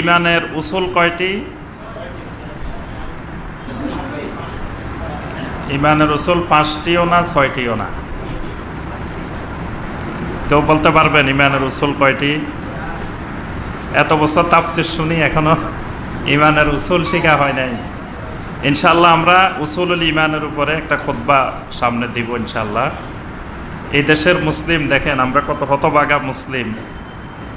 ইমানের উসুল কয়টি? ইমানের উসুল পাঁচটিও না, ছয়টিও না? কেউ বলতে পারবেন ইমানের উসুল কয়টি? এত বছর তাপসির শুনি, এখনও ইমানের উসুল শেখা হয় নাই। ইনশাল্লাহ আমরা উসুলুল ইমানের উপরে একটা খোদ্া সামনে দিব ইনশাল্লাহ এই দেশের মুসলিম, দেখেন আমরা কত হতবাগা মুসলিম।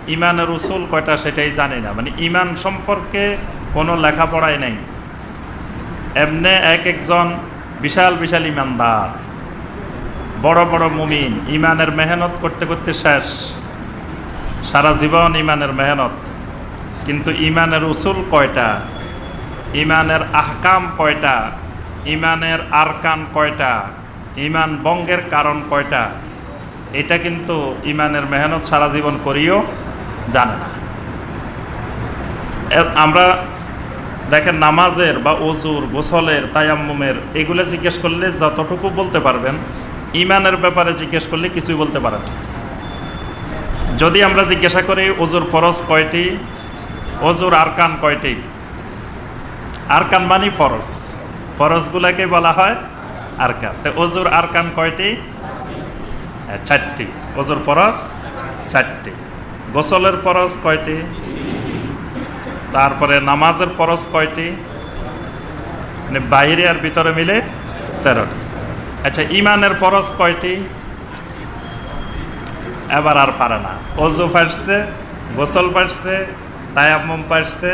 ইমানের উসুল কয়টা সেটাই জানি না। মানে ইমান সম্পর্কে কোনো লেখাপড়াই নেই। এমনে এক একজন বিশাল বিশাল ইমানদার, বড় বড় মুমিন, ইমানের মেহনত করতে করতে শেষ। সারা জীবন ইমানের মেহনত। কিন্তু ইমানের উসুল কয়টা? ইমানের আহকাম কয়টা? ইমানের আরকান কয়টা? ইমান বঙ্গের কারণ কয়টা? এটা কিন্তু ইমানের মেহনত সারা জীবন করিও জানে না। আমরা দেখেন নামাজের বা অজুর গোসলের তায়াম্মুমের এগুলো জিজ্ঞেস করলে যতটুকু বলতে পারবেন ইমানের ব্যাপারে জিজ্ঞেস করলে কিছুই বলতে পারেন। যদি আমরা জিজ্ঞাসা করি অজুর ফরজ কয়টি? অজুর আরকান কয়টি? আরকান মানি ফরজ। ফরজগুলাকে বলা হয় আরকান। তো অজুর আরকান কয়টি? হ্যাঁ, চারটি। অজুর ফরজ চারটি। গোসলের ফরজ কয়টি? তারপরে নামাজের ফরজ কয়টি? মানে বাইরে আর ভিতরে মিলে তেরোটি। আচ্ছা ইমানের ফরজ কয়টি? এবার আর পারে না। অজু পাঠছে গোসল পাঠছে তায়াম্মম পাঠছে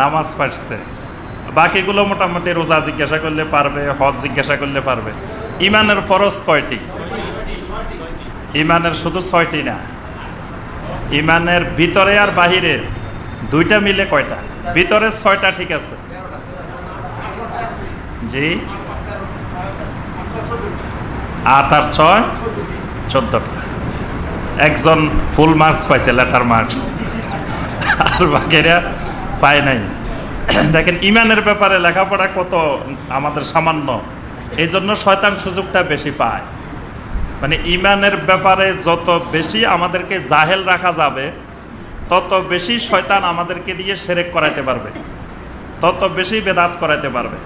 নামাজ পাঠছে বাকিগুলো মোটামুটি রোজা জিজ্ঞাসা করলে পারবে, হজ জিজ্ঞাসা করলে পারবে। ইমানের ফরজ কয়টি? ইমানের শুধু ছয়টি না। ইমানের ভিতরে আর বাহিরে দুইটা মিলে কয়টা? ভিতরে ছয়টা ঠিক আছে। জি। আট আর ছয়? চোদ্দটা একজন ফুল মার্কস পাইছে লেটার মার্কস আর বাকিরা পায় নাই। দেখেন, ইমানের ব্যাপারে লেখাপড়া কত আমাদের সামান্য। এই জন্য শয়তান সুযোগটা বেশি পায়। মানে ইমানের ব্যাপারে যত বেশি আমাদেরকে জাহেল রাখা যাবে, তত বেশি শয়তান আমাদেরকে দিয়ে সেরেক করাইতে পারবে। তত বেশি বেদাত করাইতে পারবে।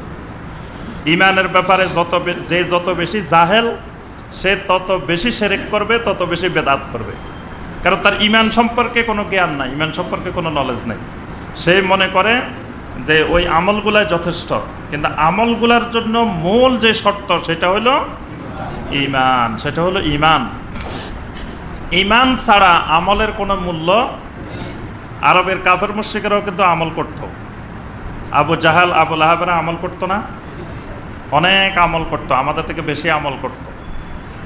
ইমানের ব্যাপারে যত যে যত বেশি জাহেল, সে তত বেশি সেরেক করবে, তত বেশি বেদাত করবে। কারণ তার ইমান সম্পর্কে কোনো জ্ঞান নাই, ইমান সম্পর্কে কোনো নলেজ নাই। সে মনে করে যে ওই আমলগুলাই যথেষ্ট, কিন্তু আমলগুলার জন্য মূল যে শর্ত সেটা হলো ইমান, সেটা হলো ইমান। ইমান ছাড়া আমলের কোনো মূল্য আরবের কাফের মুশ্রিকেরাও কিন্তু আমল করত। আবু জাহাল আবুল আহাবেরা আমল করতো না। অনেক আমল করতো, আমাদের থেকে বেশি আমল করত।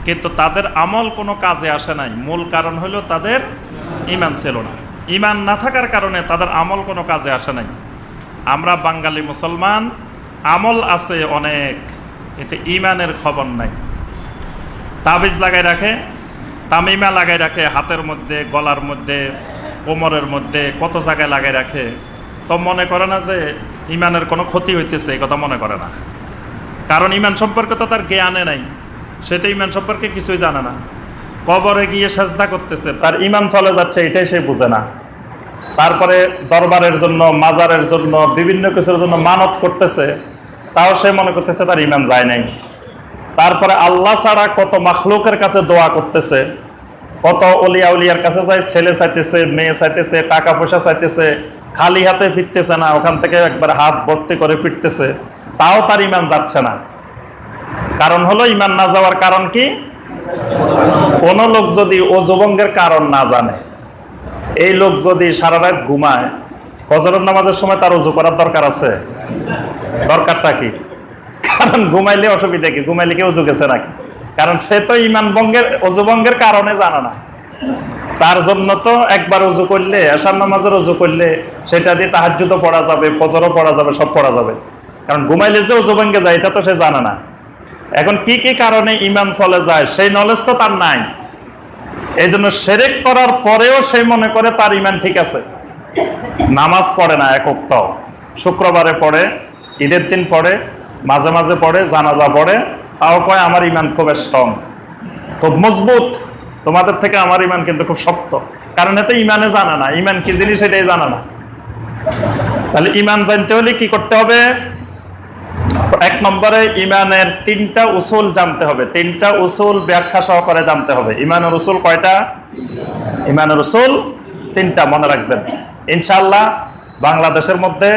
কিন্তু তাদের আমল কোনো কাজে আসে নাই। মূল কারণ হলো তাদের ইমান ছিল না। ইমান না থাকার কারণে তাদের আমল কোনো কাজে আসে নাই। আমরা বাঙালি মুসলমান, আমল আছে অনেক, এতে ইমানের খবর নাই। তাবিজ লাগাই রাখে, তামিমা লাগাই রাখে, হাতের মধ্যে, গলার মধ্যে, কোমরের মধ্যে, কত জায়গায় লাগাই রাখে। তো মনে করে না যে ইমানের কোনো ক্ষতি হইতেছে, এই কথা মনে করে না। কারণ ইমান সম্পর্কে তো তার জ্ঞানে নাই। সে তো ইমান সম্পর্কে কিছুই জানে না। কবরে গিয়ে সাজদা করতেছে, তার ইমান চলে যাচ্ছে, এটাই সে বুঝে না। তারপরে দরবারের জন্য, মাজারের জন্য, বিভিন্ন কিছুর জন্য মানত করতেছে, তাও সে মনে করতেছে তার ইমান যায় নাই। তারপরে আল্লাহ ছাড়া কত মাখলুকের কাছে দোয়া করতেছে, কত অলিয়া উলিয়ার কাছে যায়, ছেলে চাইতেছে, মেয়ে চাইতেছে টাকা পয়সা চাইতেছে, খালি হাতে ফিরতেছে না, ওখান থেকে একবার হাত ভর্তি করে ফিরতেছে, তাও তার ইমান যাচ্ছে না। কারণ হলো ইমান না যাওয়ার কারণ কি? কোন লোক যদি ও যুবঙ্গের কারণ না জানে, এই লোক যদি সারা রাত ঘুমায়, ফজরের নামাজের সময় তার উজু করার দরকার আছে? দরকারটা কি? কারণ ঘুমাইলে অসুবিধা কি? ঘুমাইলে কেউ উজু গেছে নাকি? কারণ সে তো ইমান ভঙ্গের কারণে জানে না। তার জন্য তো একবার উজু করলে, আসার নামাজের উজু করলে, সেটা দিয়ে তাহাজ্জুদও পড়া যাবে, ফজরও পড়া যাবে, সব পড়া যাবে। কারণ ঘুমাইলে যে উজু যায়, এটা তো সে জানে না। এখন কি কি কারণে ইমান চলে যায়, সেই নলেজ তো তার নাই। এই জন্য সেরেক করার পরেও সে মনে করে তার ইমান ঠিক আছে। নামাজ পড়ে না এককটাও শুক্রবারে পড়ে, ঈদের দিন পড়ে মাঝে মাঝে পড়ে, জানাজা পড়ে। তাও কয়, আমার ইমান খুব স্ট্রং খুব মজবুত। তোমাদের থেকে আমার ইমান কিন্তু খুব শক্ত। কারণ এতে ইমানে জানা না। ইমান কি জিনিস এটাই জানা না। তাহলে ইমান জানতে হলে কি করতে হবে? এক নম্বরে ইমানের তিনটা উসুল জানতে হবে। তিনটা উসুল ব্যাখ্যা সহকারে জানতে হবে। ইমানের উসুল কয়টা? ইমানের উসুল তিনটা, মনে রাখবেন। ইনশাল্লাহ বাংলাদেশের মধ্যে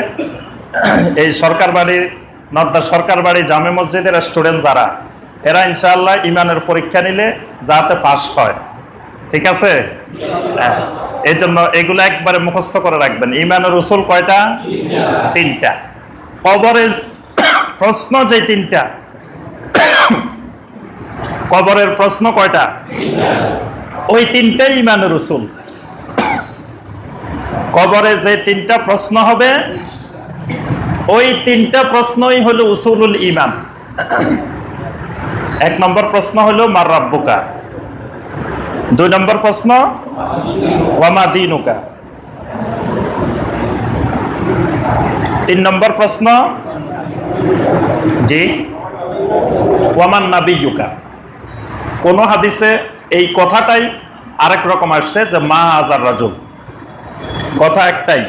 এই সরকার বাড়ির নর্দা সরকার বাড়ি জামে মসজিদের স্টুডেন্ট যারা, এরা ইনশাআল্লাহ ইমানের পরীক্ষা নিলে যাতে ফার্স্ট হয়। ঠিক আছে? হ্যাঁ। এই জন্য এগুলো একবারে মুখস্থ করে রাখবেন। ইমানের উসুল কয়টা? তিনটা। কবরের প্রশ্ন যে তিনটা, কবরের প্রশ্ন কয়টা? ওই তিনটাই ইমানের উসুল। কবরে যে তিনটা প্রশ্ন হবে ওই তিনটা প্রশ্নই হলো উসুলুল ইমান এক নম্বর প্রশ্ন হলো, মার রাব্বুকা? দুই নম্বর প্রশ্ন ওয়ামা দিনুকা? তিন নম্বর প্রশ্ন, জি? ওয়ামান নাবিয়ুকা? কোন হাদিসে এই কথাটাই আরেক রকম আসছে যে, মা আজার রাজুল। কথা একটাই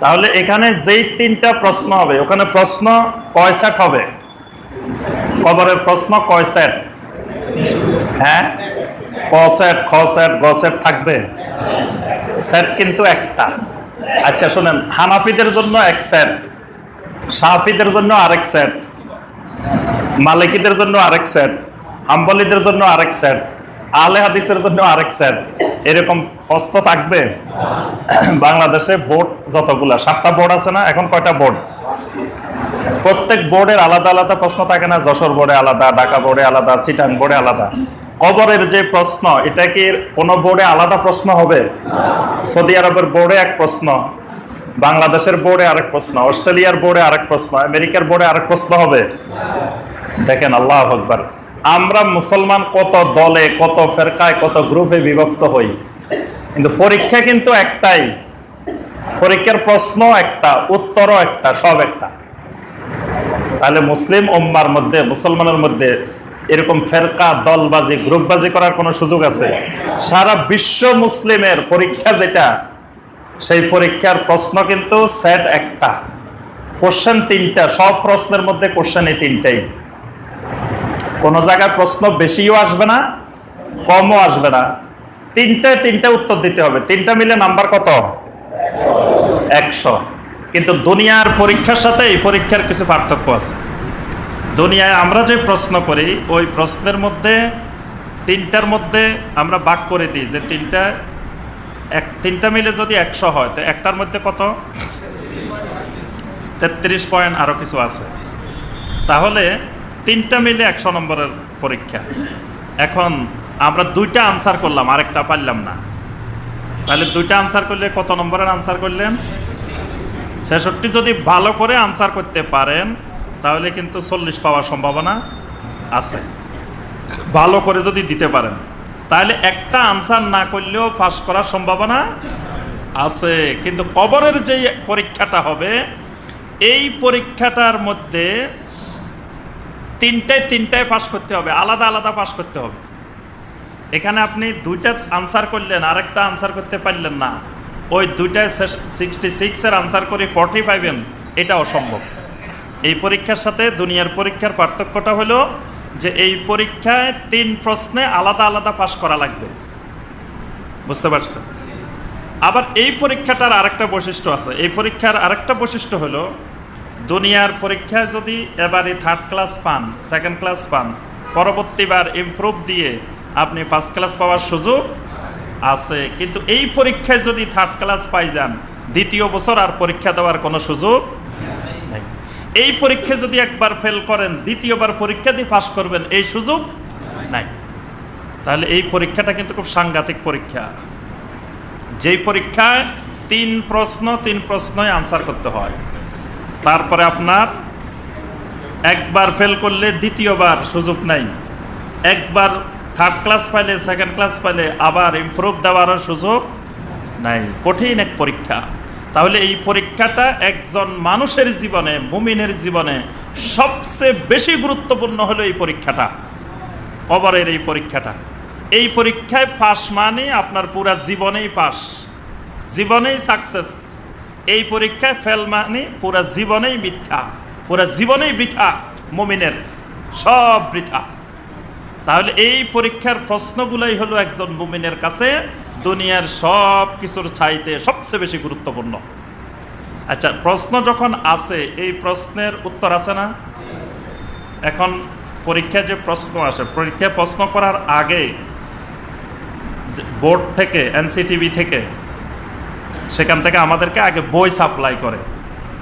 তাহলে এখানে যেই তিনটা প্রশ্ন হবে, ওখানে প্রশ্ন কয় সেট হবে? কবরের প্রশ্ন কয় সেট? হ্যাঁ? ক সেট, খ সেট, গ সেট থাকবে? সেট কিন্তু একটা। আচ্ছা শোনেন, হানাফিদের জন্য এক সেট, সাহাফিদের জন্য আরেক সেট, মালিকিদের জন্য আরেক সেট, হাম্বলিদের জন্য আরেক সেট আলে হাদিসের জন্য আরেক সেট। এরকম হস্ত থাকবে? বাংলাদেশে বোর্ড যতগুলা, সাতটা বোর্ড আছে না? এখন কয়টা বোর্ড? প্রত্যেক বোর্ডের আলাদা আলাদা প্রশ্ন থাকে না? যশোর বোর্ডে আলাদা, ঢাকা বোর্ডে আলাদা, চিটাং বোর্ডে আলাদা। কবরের যে প্রশ্ন, এটা কি কোনো বোর্ডে আলাদা প্রশ্ন হবে? সৌদি আরবের বোর্ডে এক প্রশ্ন, বাংলাদেশের বোর্ডে আরেক প্রশ্ন, অস্ট্রেলিয়ার বোর্ডে আরেক প্রশ্ন, আমেরিকার বোর্ডে আরেক প্রশ্ন হবে? দেখেন, আল্লাহ আকবার। আমরা মুসলমান কত দলে, কত ফেরকায়, কত গ্রুপে বিভক্ত হই? কিন্তু পরীক্ষা কিন্তু একটাই। পরীক্ষার প্রশ্ন একটা, উত্তরও একটা, সব একটা। তাহলে মুসলিম ওম্মার মধ্যে, মুসলমানের মধ্যে এরকম ফেরকা, দলবাজি, গ্রুপবাজি করার কোনো সুযোগ আছে? সারা বিশ্ব মুসলিমের পরীক্ষা যেটা, সেই পরীক্ষার প্রশ্ন কিন্তু সেট একটা। কোশ্চেন তিনটা, সব প্রশ্নের মধ্যে কোশ্চেন এই তিনটাই। কোনো জায়গায় প্রশ্ন বেশিও আসবে না, কমও আসবে না। তিনটায় তিনটা উত্তর দিতে হবে। তিনটা মিলে নাম্বার কত? একশো। কিন্তু দুনিয়ার পরীক্ষার সাথে এই পরীক্ষার কিছু পার্থক্য আছে। দুনিয়ায় আমরা যে প্রশ্ন করি, ওই প্রশ্নের মধ্যে, তিনটার মধ্যে আমরা বাক করে দিই যে তিনটা, এক, তিনটা মিলে যদি একশো হয়, তো একটার মধ্যে কত? তেত্রিশ পয়েন্ট আরও কিছু আছে। তাহলে তিনটা মিলে একশো নম্বরের পরীক্ষা। এখন আমরা দুইটা আনসার করলাম, আরেকটা পারলাম না। তাহলে দুইটা আনসার করলে কত নম্বরের আনসার করলেন? ছেষট্টি যদি ভালো করে আনসার করতে পারেন, তাহলে কিন্তু চল্লিশ পাওয়ার সম্ভাবনা আছে। ভালো করে যদি দিতে পারেন, তাহলে একটা আনসার না করলেও পাস করার সম্ভাবনা আছে। কিন্তু কবরের যে পরীক্ষাটা হবে, এই পরীক্ষাটার মধ্যে তিনটায় তিনটায় পাশ করতে হবে, আলাদা আলাদা পাশ করতে হবে। এখানে আপনি দুইটা আনসার করলেন, আরেকটা আনসার করতে পারলেন না। ওই দুইটায় সিক্সটি সিক্সের আনসার করে ফর্টি পাইবেন এটা অসম্ভব। এই পরীক্ষার সাথে দুনিয়ার পরীক্ষার পার্থক্যটা হলো যে এই পরীক্ষায় তিন প্রশ্নে আলাদা আলাদা পাশ করা লাগবে। বুঝতে পারছেন? আবার এই পরীক্ষাটার আরেকটা বৈশিষ্ট্য আছে। এই পরীক্ষার আরেকটা বৈশিষ্ট্য হলো দুনিয়ার পরীক্ষায় যদি এবারে থার্ড ক্লাস পান সেকেন্ড ক্লাস পান, পরবর্তীবার ইমপ্রুভ দিয়ে আপনি ফার্স্ট ক্লাস পাওয়ার সুযোগ আছে। কিন্তু এই পরীক্ষায় যদি থার্ড ক্লাস পাই যান, দ্বিতীয় বছর আর পরীক্ষা দেওয়ার কোনো সুযোগ এই পরীক্ষা যদি একবার ফেল করেন, দ্বিতীয়বার পরীক্ষা দিয়ে পাশ করবেন, এই সুযোগ নাই। তাহলে এই পরীক্ষাটা কিন্তু খুব সাংঘাতিক পরীক্ষা। যেই পরীক্ষায় তিন প্রশ্ন, তিন প্রশ্নই আনসার করতে হয়। তারপরে আপনার একবার ফেল করলে দ্বিতীয়বার সুযোগ নাই। একবার থার্ড ক্লাস পাইলে সেকেন্ড ক্লাস পাইলে আবার ইমপ্রুভ দেওয়ারও সুযোগ নাই। কঠিন এক পরীক্ষা। তাহলে এই পরীক্ষাটা একজন মানুষের জীবনে, মুমিনের জীবনে সবচেয়ে বেশি গুরুত্বপূর্ণ হলো এই পরীক্ষাটা। কবরের এই পরীক্ষাটা। এই পরীক্ষায় পাস মানে আপনার পুরা জীবনেই পাস জীবনেই সাকসেস এই পরীক্ষায় ফেল মানে পুরা জীবনেই মিথ্যা, পুরা জীবনেই বৃথা, মমিনের সব বৃথা। তাহলে এই পরীক্ষার প্রশ্নগুলোই হলো একজন মুমিনের কাছে দুনিয়ার সব কিছুর চাইতে সবচেয়ে বেশি গুরুত্বপূর্ণ। আচ্ছা প্রশ্ন যখন আছে এই প্রশ্নের উত্তর আছে না? এখন পরীক্ষায় যে প্রশ্ন আসে, পরীক্ষায় প্রশ্ন করার আগে বোর্ড থেকে, এনসিটিভি থেকে সেখান থেকে আমাদেরকে আগে বই সাপ্লাই করে।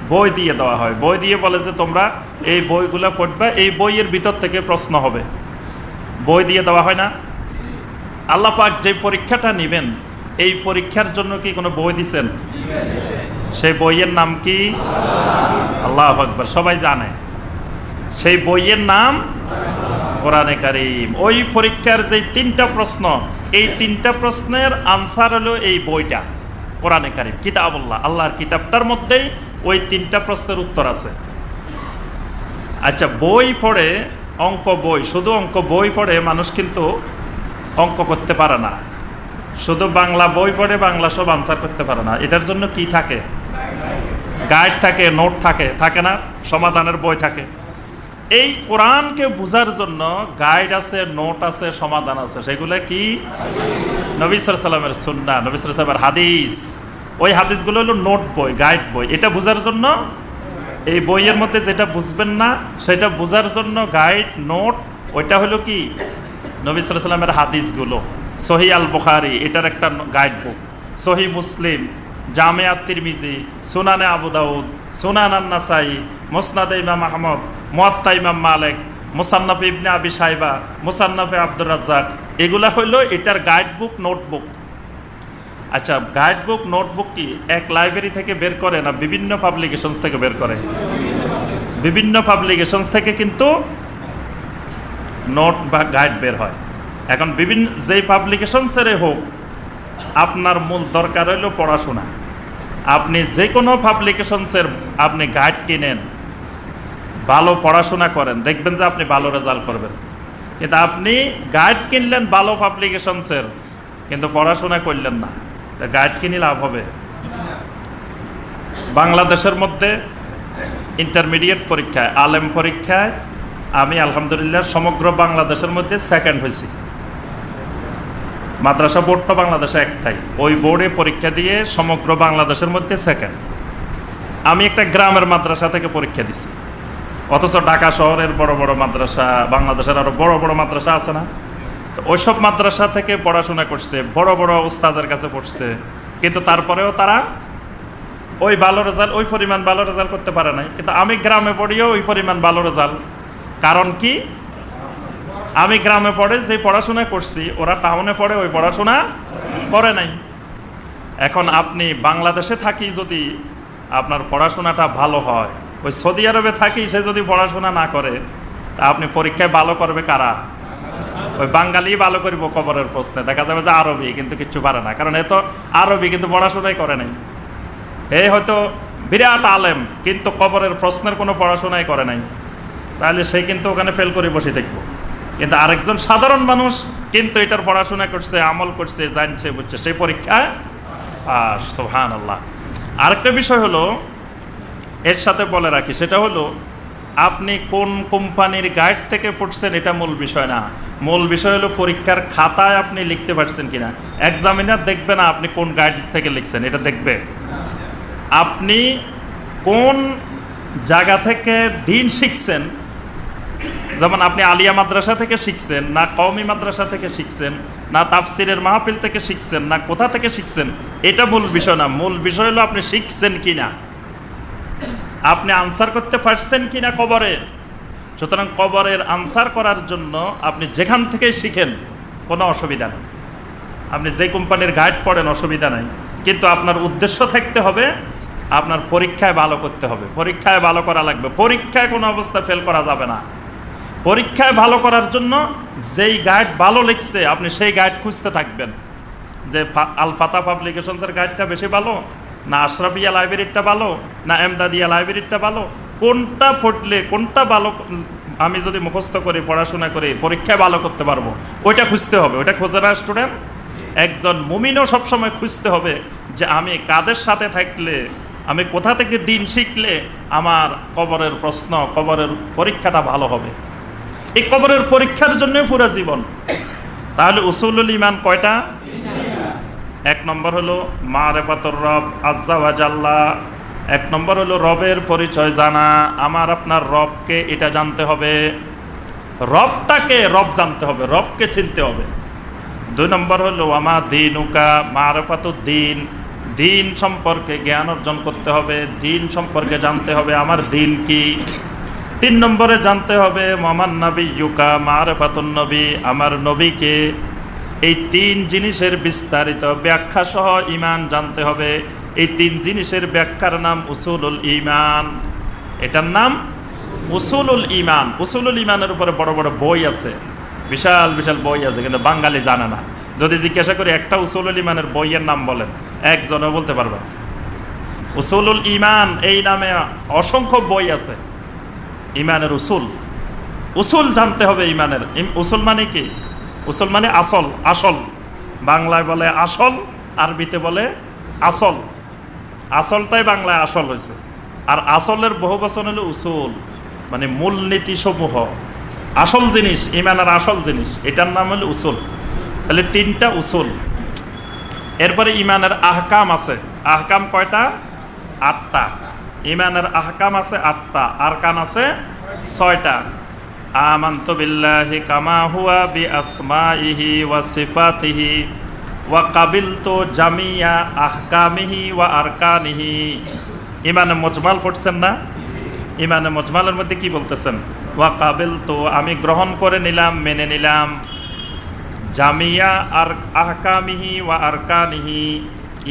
বই দিয়ে দেওয়া হয়। বই দিয়ে বলে যে, তোমরা এই বইগুলো পড়বে, এই বইয়ের ভিতর থেকে প্রশ্ন হবে। বই দিয়ে দেওয়া হয় না। আল্লাহ পাক যে পরীক্ষাটা নেবেন, এই পরীক্ষার জন্য কি কোনো বই দিছেন? সেই বইয়ের নাম কি? আল্লাহ আকবর, সবাই জানে। সেই বইয়ের নাম কোরআনে কারিম। ওই পরীক্ষার যে তিনটা প্রশ্ন, এই তিনটা প্রশ্নের আনসার হলো এই বইটা। কোরআনে কারিম, কিতাবুল্লাহ, আল্লাহর কিতাবটার মধ্যেই ওই তিনটা প্রশ্নের উত্তর আছে। আচ্ছা বই পড়ে অঙ্ক বই, শুধু অঙ্ক বই পড়ে মানুষ কিন্তু অঙ্ক করতে পারে না। শুধু বাংলা বই পড়ে বাংলা সব আনসার করতে পারে না। এটার জন্য কি থাকে? গাইড থাকে নোট থাকে থাকে না? সমাধানের বই থাকে। এই কোরআনকে বোঝার জন্য গাইড আছে নোট আছে, সমাধান আছে। সেগুলো কি? নবী সাল্লামের সুন্না নবী সাল্লামের হাদিস। ওই হাদিসগুলো হলো নোট বই গাইড বই। এটা বোঝার জন্য এই বইয়ের মধ্যে যেটা বুঝবেন না, সেটা বোঝার জন্য গাইড নোট ওইটা হলো কি? নবী সাল্লামের হাদিসগুলো। সহি আল বুখারি এটার একটা গাইড বুক সহি মুসলিম, জামে মিজি সুনানে আবু দাউদ, সুনান আন্নাসাই, মোসনাদ ইমাম আহমদ মোয়াত্তা ইমাম মালেক, মোসান্নফ ইবনে আবি সাইবা মোসান্নফে আব্দুর রাজ্জাক, এগুলা হইল এটার গাইডবুক নোটবুক আচ্ছা গাইডবুক নোটবুক কি এক লাইব্রেরি থেকে বের করে না বিভিন্ন পাবলিকেশনস থেকে বের করে? বিভিন্ন পাবলিকেশনস থেকে কিন্তু নোট বা গাইড বের হয়। এখন বিভিন্ন, যেই পাবলিকেশনসের হোক, আপনার মূল দরকার হইল পড়াশোনা। আপনি যে কোনো পাবলিকেশনসের আপনি গাইড কিনেন ভালো পড়াশোনা করেন, দেখবেন যে আপনি ভালো রেজাল্ট করবেন। কিন্তু আপনি গাইড কিনলেন ভালো পাবলিকেশনসের কিন্তু পড়াশোনা করলেন না। তা গাইড কিনে লাভ হবে। বাংলাদেশের মধ্যে ইন্টারমিডিয়েট পরীক্ষায়, আলেম পরীক্ষায় আমি আলহামদুলিল্লাহ সমগ্র বাংলাদেশের মধ্যে সেকেন্ড হয়েছি। মাদ্রাসা বোর্ডটা বাংলাদেশে একটাই। ওই বোর্ডে পরীক্ষা দিয়ে সমগ্র বাংলাদেশের মধ্যে সেকেন্ড আমি একটা গ্রামের মাদ্রাসা থেকে পরীক্ষা দিছি। অথচ ঢাকা শহরের বড় বড় মাদ্রাসা, বাংলাদেশের আরও বড় বড় মাদ্রাসা আছে না? তো ওইসব মাদ্রাসা থেকে পড়াশোনা করছে, বড় বড় ওস্তাদের কাছে পড়ছে, কিন্তু তারপরেও তারা ওই ভালো রেজাল্ট, ওই পরিমাণ ভালো রেজাল্ট করতে পারে নাই। কিন্তু আমি গ্রামে পড়িও ওই পরিমাণ ভালো রেজাল্ট। কারণ কি? আমি গ্রামে পড়ে যে পড়াশোনা করছি, ওরা টাউনে পড়ে ওই পড়াশোনা করে নাই। এখন আপনি বাংলাদেশে থাকি যদি আপনার পড়াশোনাটা ভালো হয় ওই সৌদি আরবে থাকি, সে যদি পড়াশোনা না করে, তা আপনি পরীক্ষায় ভালো করবে কারা? ওই বাঙালি ভালো করব কবরের প্রশ্নে। দেখা যাবে যে আরবি, কিন্তু কিচ্ছু পারে না। কারণ এ তো আরবি, কিন্তু পড়াশোনাই করে নাই। এই হয়তো বিরাট আলেম, কিন্তু কবরের প্রশ্নের কোনো পড়াশোনাই করে নাই। তাহলে সে কিন্তু ওখানে ফেল করে বসে থাকব। কিন্তু আরেকজন সাধারণ মানুষ কিন্তু এটার পড়াশোনা করছে, আমল করছে, জানছে, বুঝছে। সেই পরীক্ষায় সোহান আল্লাহ আরেকটা বিষয় হলো এর সাথে বলে রাখি, সেটা হলো, আপনি কোন কোম্পানির গাইড থেকে পড়ছেন এটা মূল বিষয় না। মূল বিষয় হলো পরীক্ষার খাতায় আপনি লিখতে পারছেন কিনা। এক্সামিনার দেখবে না আপনি কোন গাইড থেকে লিখছেন, এটা দেখবে। আপনি কোন জায়গা থেকে দিন শিখছেন, যেমন আপনি আলিয়া মাদ্রাসা থেকে শিখছেন, না কওমি মাদ্রাসা থেকে শিখছেন, না তাফসিরের মাহফিল থেকে শিখছেন, না কোথা থেকে শিখছেন, এটা মূল বিষয় না। মূল বিষয় হলো আপনি শিখছেন কি না আপনি আনসার করতে পারছেন কি না কবরে? সুতরাং কবরের আনসার করার জন্য আপনি যেখান থেকেই শিখেন, কোনো অসুবিধা নেই। আপনি যে কোম্পানির গাইড পড়েন, অসুবিধা নাই। কিন্তু আপনার উদ্দেশ্য থাকতে হবে, আপনার পরীক্ষায় ভালো করতে হবে। পরীক্ষায় ভালো করা লাগবে। পরীক্ষায় কোনো অবস্থা ফেল করা যাবে না। পরীক্ষায় ভালো করার জন্য যেই গাইড ভালো লিখছে, আপনি সেই গাইড খুঁজতে থাকবেন। যে আল ফাতা পাবলিকেশনসের গাইডটা বেশি ভালো না আশরাফিয়া লাইব্রেরিটা ভালো, না এমদাদিয়া লাইব্রেরিটা ভালো? কোনটা পড়লে কোনটা ভালো আমি যদি মুখস্থ করে, পড়াশোনা করে, পরীক্ষায় ভালো করতে পারব, ওইটা খুঁজতে হবে। ওইটা খোঁজে না স্টুডেন্ট একজন মুমিনও সবসময় খুঁজতে হবে যে আমি কাদের সাথে থাকলে, আমি কোথা থেকে দিন শিখলে আমার কবরের প্রশ্ন, কবরের পরীক্ষাটা ভালো হবে। এই কবরের পরীক্ষার জন্য পুরো জীবন। তাহলে উসুলুল ইমান কয়টা? এক নম্বর হলো মা রেপাতর রব আজ্জাওয়াজাল্লাহ এক নম্বর হলো রবের পরিচয় জানা। আমার আপনার রবকে এটা জানতে হবে। রবটাকে রব জানতে হবে, রবকে চিনতে হবে। দুই নম্বর হলো আমা দিন উকা মারফাতুদ্দিন দিন সম্পর্কে জ্ঞান অর্জন করতে হবে দিন সম্পর্কে জানতে হবে আমার দিন কি। তিন নম্বরে জানতে হবে মোহাম্মদ নবী ইউকা মারফাতুন নবী, আমার নবীকে। এই তিন জিনিসের বিস্তারিত ব্যাখ্যা সহ ইমান জানতে হবে। এই তিন জিনিসের ব্যাখ্যার নাম উসুলুল ইমান এটার নাম উসুলুল ইমান উসুলুল ইমানের উপরে বড় বড় বই আছে। বিশাল বিশাল বই আছে, কিন্তু বাঙালি জানে না। যদি জিজ্ঞাসা করি, একটা উসুলুল ইমানের বইয়ের নাম বলেন একজনে বলতে পারবে না। উসুলুল ইমান এই নামে অসংখ্য বই আছে। ইমানের উসুল। উসুল জানতে হবে ইমানের উসুল মানে কি? উসুল মানে আসল আসল। বাংলায় বলে আসল, আরবিতে বলে আসল। আসলটাই বাংলায় আসল হয়েছে। আর আসলের বহু বচন হলো উসুল মানে মূলনীতি সমূহ আসল জিনিস ইমানের আসল জিনিস, এটার নাম হলো উসুল। তাহলে তিনটা উসুল। এরপরে ইমানের আহকাম আছে। আহকাম কয়টা? আটটা। ইমানের আহকাম আছে আটটা। আরকান আছে ছয়টা। বি আসমাইহি ওয়া সিফাতিহি ওয়া কাবিলতু জামিয়া আহকামিহি ওয়া আরকানিহি ইমানে মজমাল পড়ছেন না? ইমানে মজমালের মধ্যে কি বলতেছেন? ওয়া কাবিলতু আমি গ্রহণ করে নিলাম, মেনে নিলাম। জামিয়া আর আহকামিহি ওয়া আরকানিহি,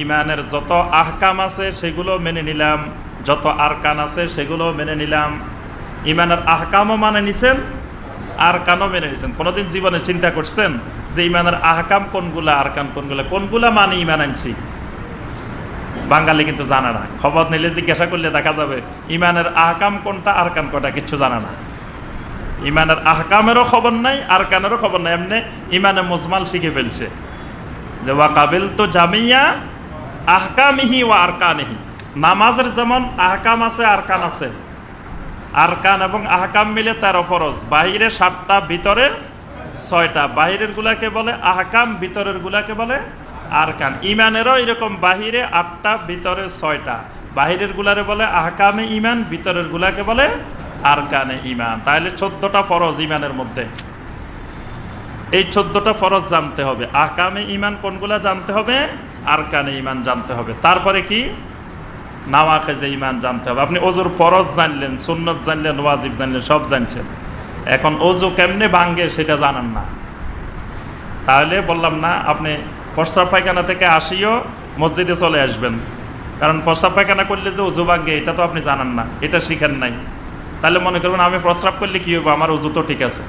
ইমানের যত আহকাম আছে সেগুলো মেনে নিলাম, যত আরকান আছে সেগুলো মেনে নিলাম। ইমানের আহকামও মানে নিছেন আরকানও মেনে নিছেন। কোনোদিন জীবনে চিন্তা করছেন যে ইমানের আহকাম কোনগুলা আরকান কোনগুলা। কোনগুলা মানে ইমান আনছি? বাঙালি কিন্তু জানে না। খবর নিলে জিজ্ঞাসা করলে দেখা যাবে, ইমানের আহকাম কোনটা, আর কান কোনটা কিছু জানে না। ইমানের আহকামেরও খবর নাই, আর কানেরও খবর নাই। এমনি ইমানে মুজমাল শিখে ফেলছে। যে ওয়া কাবিল তো জামিয়া আহকামিহি ওয়া আরকানিহি। নামাজের যেমন আহকাম আছে আরকান আছে। আরকান এবং আহকাম মিলে তেরো ফরজ। বাহিরে সাতটা, ভিতরে ছয়টা। বাহিরের গুলাকে বলে আহকাম, ভিতরের গুলাকে বলে আরকান। ইমানেরও এরকম বাহিরে আটটা, ভিতরে ছয়টা। বাহিরের গুলারে বলে আহকামে ইমান, ভিতরের গুলাকে বলে আরকানে ইমান। তাহলে চোদ্দটা ফরজ ইমানের মধ্যে। এই চোদ্দটা ফরজ জানতে হবে। আহকামে ইমান কোনগুলা জানতে হবে? আরকানে ইমান জানতে হবে। তারপরে কি? নাওয়াকে যে ইমান জানতে হবে। আপনি অজুর ফরজ জানলেন, সুন্নত জানলেন, ওয়াজিব জানলেন, সব জানছেন। এখন অজু কেমনে ভাঙ্গে সেটা জানান না। তাহলে বললাম না, আপনি প্রস্তাব পায়খানা থেকে আসিও, মসজিদে চলে আসবেন। কারণ প্রস্তাব পায়খানা করলে যে অজু ভাঙ্গে এটা তো আপনি জানান না, এটা শিখেন নাই। তাহলে মনে করবেন, আমি প্রস্রাব করলে কি হবে আমার অজু তো ঠিক আছে।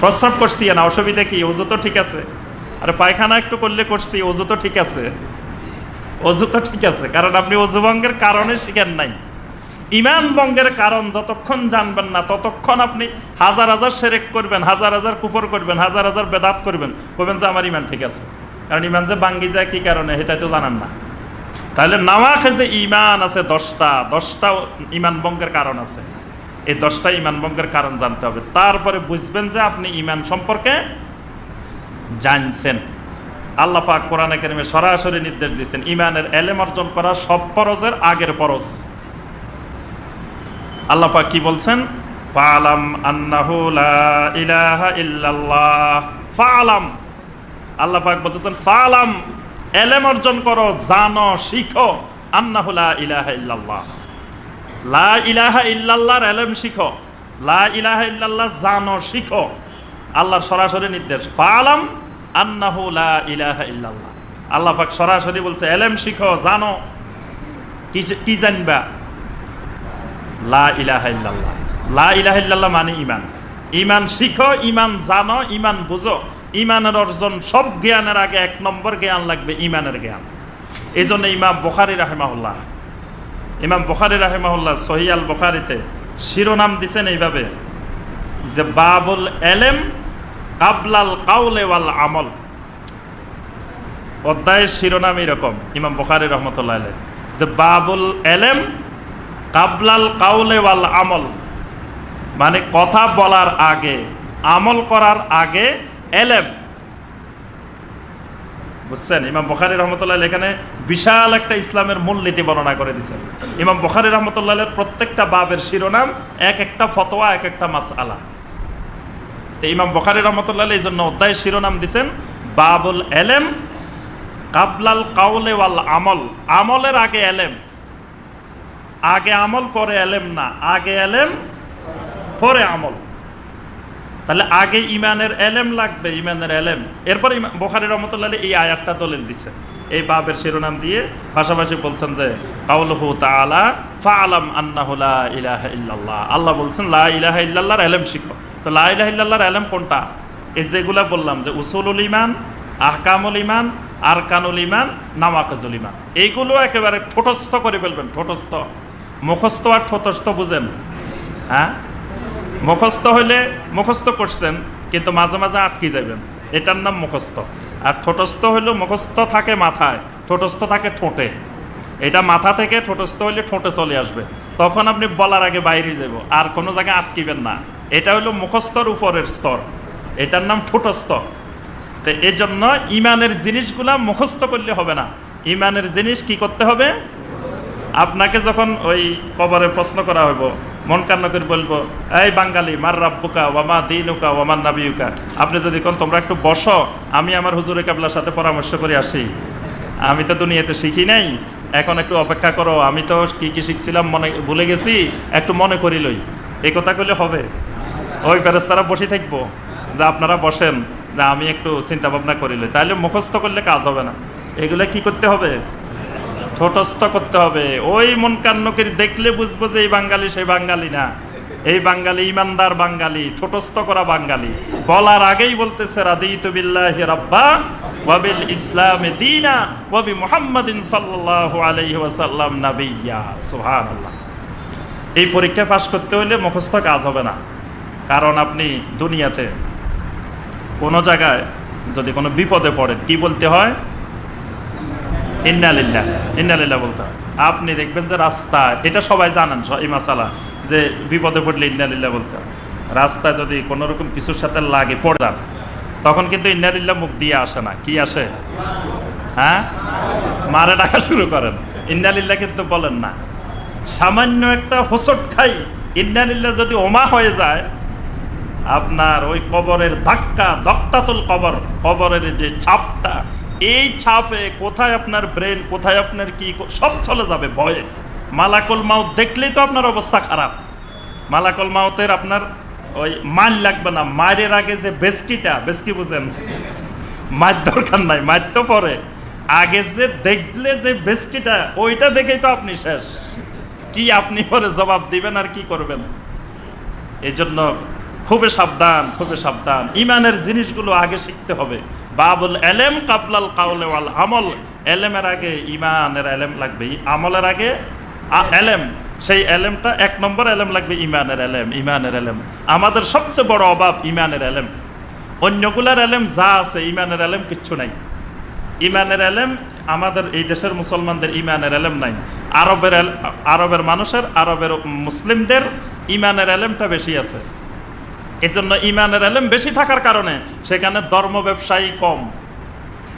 প্রস্রাব করছি না, অসুবিধা কি? অজু তো ঠিক আছে। আর পায়খানা একটু করলে করছি অজু তো ঠিক আছে। অজু তো ঠিক আছে, কারণ আপনি অজু ভঙ্গের কারণে শিখেন নাই। ইমান ভঙ্গের কারণ যতক্ষণ জানবেন না, ততক্ষণ আপনি হাজার হাজার সেরেক করবেন, হাজার হাজার কুপর করবেন, হাজার হাজার বেদাত করবেন করবেন যে আমার ইমান ঠিক আছে। কারণ ইমান যে ভাঙ্গি যায় কি কারণে সেটা তো জানান না। তাহলে নামাকে যে ইমান আছে দশটা দশটা ইমান ভঙ্গের কারণ আছে। এই দশটা ইমান ভঙ্গের কারণ জানতে হবে। তারপরে বুঝবেন যে আপনি ইমান সম্পর্কে জানছেন। আল্লাহ পাক কোরআনে কারিমে সরাসরি নির্দেশ দিয়েছেন ইমানের এলেম অর্জন করা সব ফরজের আগের ফরজ। আল্লাহ পাক কি বলছেন? ফালাম আন্নাহু লা ইলাহা ইল্লাল্লাহ। ফালাম। আল্লাহ পাক বলতেছেন, ফালাম। এলেম অর্জন করো, জানো, শিখো। আন্নাহু লা ইলাহা ইল্লাল্লাহ। লা ইলাহা ইল্লাল্লাহর এলেম শিখো। লা ইলাহা ইল্লাল্লাহ জানো, শিখো। আল্লাহর সরাসরি নির্দেশ। ফালাম। আন্নাহু লা ইলাহা ইল্লাল্লাহ। আল্লাহ পাক সরাসরি বলছে, এলেম শিখো, জানো। কি কি জানবা? লা ইলাহা ইল্লাল্লাহ। লা ইলাহা ইল্লাল্লাহ মানে ইমান। ইমান শিখো, ইমান জানো, ইমান বুঝো। ইমানের অর্জন সব জ্ঞানের আগে এক নম্বর জ্ঞান লাগবে, ইমানের জ্ঞান। এই জন্য ইমাম বখারি রাহেমাহুল্লাহ ইমাম বখারি রাহেমাহুল্লাহ সহিয়াল বখারিতে শিরোনাম দিছেন এইভাবে যে, বাবুল এলেম কাবলাল কাউলে ওয়াল আমল। অধ্যায়ের শিরোনাম এরকম, ইমাম বখারি রহমতুল্লাহ আলাই যে বাবুল এলেম, কাবলাল কাউলে ওয়াল আমল। মানে কথা বলার আগে, আমল করার আগে এলেম। বুঝছেন? ইমাম বখারি রহমতুল্লাহ এখানে বিশাল একটা ইসলামের মূলনীতি বর্ণনা করে দিচ্ছেন ইমাম বখারি রহমতুল্লাহ প্রত্যেকটা বাবের শিরোনাম এক একটা ফতোয়া, এক একটা মাস আলা তো ইমাম বখারি রহমতুল্লাহ এই জন্য অধ্যায় শিরোনাম দিছেন, বাবুল এলেম কাবলাল কাউলে ওয়াল আমল। আমলের আগে এলেম। আগে আমল, পরে এলেম না। আগে এলেম, পরে আমল। তাহলে আগে ইমানের এলেম লাগবে, ইমানের এলেম। এরপর বোখারি রহমতুল্লাহ এই আয়াতটা দলিল দিছে। এই বাবের শিরোনাম দিয়ে পাশাপাশি বলছেন যে, কাউলহু তাআলা ফাআলাম আন্নাহু লা ইলাহা ইল্লাল্লাহ। আল্লাহ বলছেন, লা ইলাহা ইল্লাল্লাহর এলেম শিখো। তো লা ইলাহা ইল্লাল্লাহর এলেম কোনটা? এই যেগুলা বললাম যে উসুলুল ইমান আহকামুল ইমান আরকানুল ইমান নামাকাজুল ইমান এইগুলো একেবারে ঠোঁটস্থ করে ফেলবেন, ঠোঁটস্থ। মুখস্থ আর ঠোঁটস্থ বুঝেন। হ্যাঁ? মুখস্থ হইলে মুখস্থ করছেন, কিন্তু মাঝে মাঝে আটকে যাবেন এটার নাম মুখস্থ। আর ঠোঁটস্থ হইলে মুখস্থ থাকে মাথায়, ঠোঁটস্থ থাকে ঠোঁটে। এটা মাথা থেকে ঠোঁটস্থ হইলে ঠোঁটে চলে আসবে। তখন আপনি বলার আগে বাইরে যাব আর কোনো জায়গায় আটকিবেন না। এটা হলো মুখস্থর উপরের স্তর। এটার নাম ঠোঁটস্থ তো এই জন্য ইমানের জিনিসগুলা মুখস্থ করলে হবে না। ইমানের জিনিস কি করতে হবে? আপনাকে যখন ওই কবরে প্রশ্ন করা হইব, মন কান্না করে বলব, এই বাঙালি, মার রাব্বুকা ওয়ামা দিনুকা ওয়ামার নাবিউকা আপনি যদি কোন, তোমরা একটু বসো, আমি আমার হুজুরে কাবলার সাথে পরামর্শ করে আসি। আমি তো দুনিয়াতে শিখি নাই। এখন একটু অপেক্ষা করো, আমি তো কি কি শিখছিলাম মনে ভুলে গেছি, একটু মনে করি লই। এই কথা কইলে হবে। ওই ফেরেস্তারা বসে থাকব। যে আপনারা বসেন, যে আমি একটু চিন্তা ভাবনা করি লই তাহলে মুখস্থ করলে কাজ হবে না। এগুলো কি করতে হবে? ঠোঁটস্থ করতে হবে। ওই মন কান্নকের দেখলে বুঝব যে এই বাঙালি সেই বাঙালি না। এই বাঙালি ইমানদার বাঙালি, ঠোঁটস্থ করা বাঙালি। বলার আগেই বলতেছে, রাদিতু রাব্বা ওয়াবিল ইসলামে দিনা ওয়াবি মুহাম্মাদিন সাল্লাল্লাহু আলাইহি ওয়াসাল্লাম নাবিয়্যা। সুবহানাল্লাহ। এই পরীক্ষা পাশ করতে হলে মুখস্থ কাজ হবে না। কারণ আপনি দুনিয়াতে কোনো জায়গায় যদি কোনো বিপদে পড়েন, কি বলতে হয়? ইন্নালিল্লাহ ইন্নালিল্লাহ বলতে হয়। আপনি দেখবেন যে রাস্তা, এটা সবাই জানেন এই মাসালা, যে বিপদে পড়লে ইন্নালিল্লাহ বলতে হয়। রাস্তায় যদি কোনো রকম কিছুর সাথে লাগে, পড়ে যান, তখন কিন্তু ইন্নালিল্লাহ মুখ দিয়ে আসে না। কি আসে? হ্যাঁ? মারে ডাকা শুরু করেন। ইন্নালিল্লাহ কিন্তু বলেন না। সামান্য একটা হোসট খাই, ইন্নালিল্লাহ যদি ওমা হয়ে যায় আপনার ওই কবরের ধাক্কা, দক্তাতুল কবর, কবরের যে ছাপটা, এই ছাপে কোথায় আপনার ব্রেন, কোথায় আপনার কি, সব চলে যাবে ভয়ে। মালাকুল মাউত দেখলেই তো আপনার অবস্থা খারাপ। মালাকুল মাউতের আপনার ওই মাল লাগবে না। মায়ের আগে যে বেসকিটা, বেসকি বুঝেন? মার দরকার নাই, মার তো পরে। আগে যে দেখলে যে বেসকিটা, ওইটা দেখেই তো আপনি শেষ। কি আপনি পরে জবাব দিবেন আর কি করবেন? এই জন্য খুবই সাবধান খুবই সাবধান। ইমানের জিনিসগুলো আগে শিখতে হবে। বাবুল এলেম কাবলাল কাউলে ওয়াল আমল। এলেমের আগে ইমানের এলেম লাগবে। আমলের আগে এলেম। সেই এলেমটা এক নম্বর এলেম লাগবে, ইমানের এলেম ইমানের এলেম। আমাদের সবচেয়ে বড় অভাব ইমানের এলেম। অন্যগুলার এলেম যা আছে, ইমানের এলেম কিচ্ছু নাই। ইমানের এলেম, আমাদের এই দেশের মুসলমানদের ইমানের এলেম নাই। আরবের আরবের মানুষের, আরবের মুসলিমদের ইমানের এলেমটা বেশি আছে। এজন্য ইমানের এলেম বেশি থাকার কারণে সেখানে ধর্ম ব্যবসায়ী কম।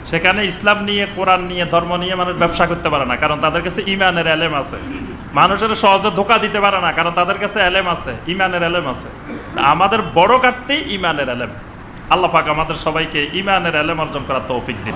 সেখানে ইসলাম নিয়ে, কোরআন নিয়ে, ধর্ম নিয়ে মানুষ ব্যবসা করতে পারে না, কারণ তাদের কাছে ইমানের এলেম আছে। মানুষের সহজে ধোকা দিতে পারে না, কারণ তাদের কাছে এলেম আছে, ইমানের এলেম আছে। আমাদের বড় কাটতে ইমানের এলেম। আল্লাহ পাক আমাদের সবাইকে ইমানের এলেম অর্জন করার তৌফিক দিন।